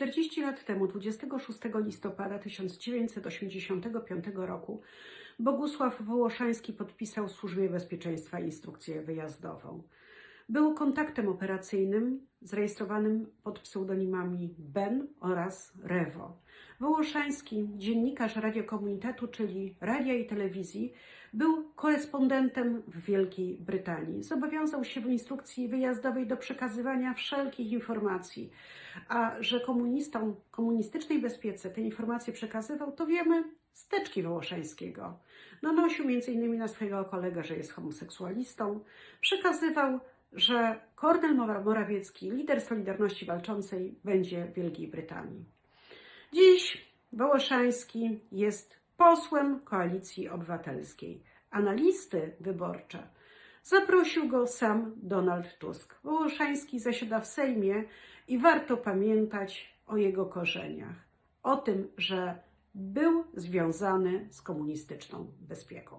40 lat temu, 26 listopada 1985 roku, Bogusław Wołoszański podpisał Służbie Bezpieczeństwa instrukcję wyjazdową. Był kontaktem operacyjnym zarejestrowanym pod pseudonimami Ben oraz Rewo. Wołoszański, dziennikarz radiokomunitetu, czyli radia i telewizji, był korespondentem w Wielkiej Brytanii. Zobowiązał się w instrukcji wyjazdowej do przekazywania wszelkich informacji, a że komunistom, komunistycznej bezpiece te informacje przekazywał, to wiemy z teczki Wołoszańskiego. Donosił m.in. na swojego kolegę, że jest homoseksualistą, przekazywał, że Kornel Morawiecki, lider Solidarności Walczącej, będzie w Wielkiej Brytanii. Dziś Wołoszański jest posłem Koalicji Obywatelskiej, a na listy wyborcze zaprosił go sam Donald Tusk. Wołoszański zasiada w Sejmie i warto pamiętać o jego korzeniach, o tym, że był związany z komunistyczną bezpieką.